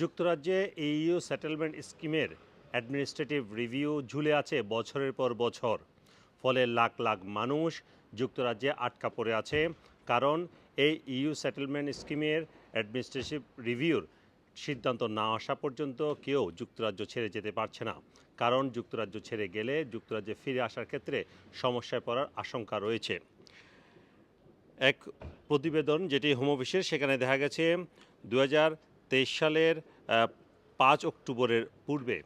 যুক্তরাজ্যে EU settlement স্কিমের administrative review ঝুলে আছে বছরের পর বছর। ফলে লাখ লাখ মানুষ যুক্তরাজ্যে আটকা পড়ে আছে। কারণ এই ইইউ সেটেলমেন্ট স্কিমের অ্যাডমিনিস্ট্রেটিভ রিভিউর সিদ্ধান্ত না আসা পর্যন্ত কেউ যুক্তরাজ্য ছেড়ে যেতে পারছে না। কারণ যুক্তরাজ্য ছেড়ে গেলে যুক্তরাজ্যে ফিরে আসার ক্ষেত্রে সমস্যায় পড়ার আশঙ্কা রয়েছে। এক প্রতিবেদন যেটি হোম অফিসের, সেখানে দেখা গেছে দু হাজার সালের পাঁচ অক্টোবরের পূর্বে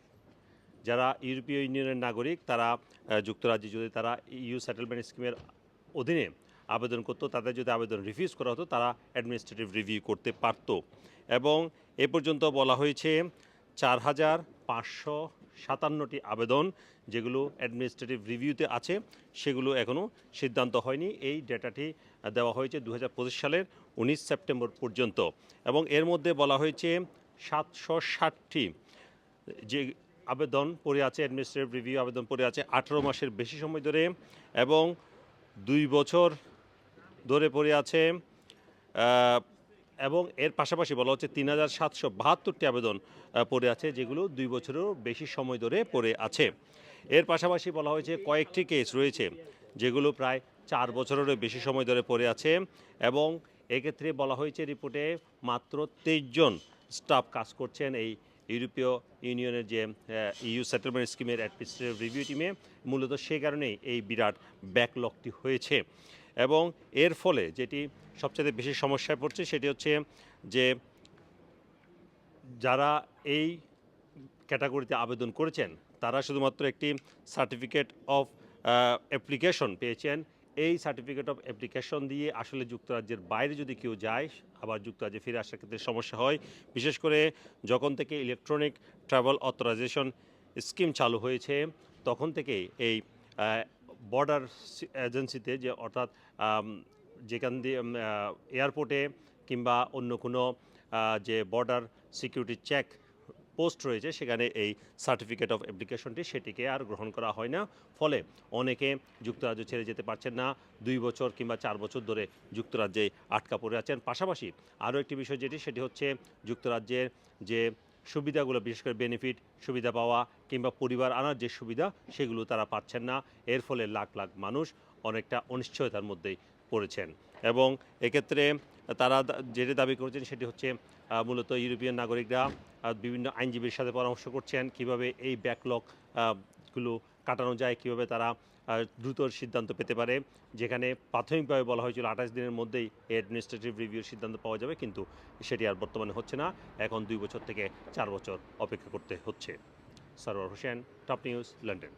যারা ইউরোপীয় ইউনিয়নের নাগরিক, তারা যুক্তরাজ্যে যদি তারা ইউ সেটেলমেন্ট স্কিমের অধীনে আবেদন করতো, তাদের যদি আবেদন রিফিউজ করা হতো, তারা অ্যাডমিনিস্ট্রেটিভ রিভিউ করতে পারত। এবং এ পর্যন্ত বলা হয়েছে, চার হাজার পাঁচশো সাতান্নটি আবেদন যেগুলো অ্যাডমিনিস্ট্রেটিভ রিভিউতে আছে, সেগুলো এখনও সিদ্ধান্ত হয়নি। এই ডেটাটি দেওয়া হয়েছে দু হাজার পঁচিশ সালের উনিশ সেপ্টেম্বর পর্যন্ত এবং এর মধ্যে বলা হয়েছে সাতশো ষাটটি যে আবেদন পড়ে আছে অ্যাডমিনিস্ট্রেটিভ রিভিউ আবেদন পড়ে আছে আঠেরো মাসের বেশি সময় ধরে এবং দুই বছর ধরে পড়ে আছে এবং এর পাশাপাশি বলা হচ্ছে তিন হাজার সাতশো বাহাত্তরটি আবেদন পড়ে আছে, যেগুলো দুই বছরেরও বেশি সময় ধরে পড়ে আছে। এর পাশাপাশি বলা হয়েছে কয়েকটি কেস রয়েছে, যেগুলো প্রায় চার বছরেরও বেশি সময় ধরে পড়ে আছে এবং এক্ষেত্রে বলা হয়েছে রিপোর্টে মাত্র তেইশ জন স্টাফ কাজ করছেন এই ইউরোপীয় ইউনিয়নের যে ইউ সেটেলমেন্ট স্কিমের অ্যাডমিনিস্ট্রেটিভ রিভিউ টিমে। মূলত সে কারণেই এই বিরাট ব্যাকলগটি হয়েছে। এবং এর ফলে যেটি সবচেয়ে বেশি সমস্যায় পড়ছে সেটি হচ্ছে যে যারা এই ক্যাটাগরিতে আবেদন করেছেন, তারা শুধুমাত্র একটি সার্টিফিকেট অফ অ্যাপ্লিকেশন পেয়েছেন। এই সার্টিফিকেট অফ অ্যাপ্লিকেশন দিয়ে আসলে যুক্তরাজ্যের বাইরে যদি কেউ যায়, আবার যুক্তরাজ্যে ফিরে আসার ক্ষেত্রে সমস্যা হয়, বিশেষ করে যখন থেকে ইলেকট্রনিক ট্রাভেল অথরাইজেশন স্কিম চালু হয়েছে, তখন থেকে এই বর্ডার এজেন্সিতে যে অর্থাৎ যেখান দিয়ে এয়ারপোর্টে কিংবা অন্য কোনো যে বর্ডার সিকিউরিটি চেক পোস্ট রয়েছে, সেখানে এই সার্টিফিকেট অফ অ্যাপ্লিকেশনটি সেটিকে আর গ্রহণ করা হয় না। ফলে অনেকে যুক্তরাজ্য ছেড়ে যেতে পারছেন না। দুই বছর কিংবা চার বছর ধরে যুক্তরাজ্যে আটকা পড়ে আছেন। পাশাপাশি আরও একটি বিষয় যেটি, সেটি হচ্ছে যুক্তরাজ্যের যে সুবিধাগুলো, বিশেষ করে বেনিফিট সুবিধা পাওয়া কিংবা পরিবার আনার যে সুবিধা, সেগুলো তারা পাচ্ছেন না। এর ফলে লাখ লাখ মানুষ অনেকটা অনিশ্চয়তার মধ্যেই পড়েছেন। এবং এক্ষেত্রে তারা যেটা দাবি করেছেন সেটি হচ্ছে মূলত ইউরোপিয়ান নাগরিকরা বিভিন্ন আইনজীবীর সাথে পরামর্শ করছেন কীভাবে এই ব্যাকলগগুলো কাটানো যায়, কীভাবে তারা দ্রুত সিদ্ধান্ত পেতে পারে। যেখানে প্রাথমিকভাবে বলা হয়েছিল আঠাশ দিনের মধ্যেই অ্যাডমিনিস্ট্রেটিভ রিভিউর সিদ্ধান্ত পাওয়া যাবে, কিন্তু সেটি আর বর্তমানে হচ্ছে না। এখন দুই বছর থেকে চার বছর অপেক্ষা করতে হচ্ছে। Sarwar Hossain top news London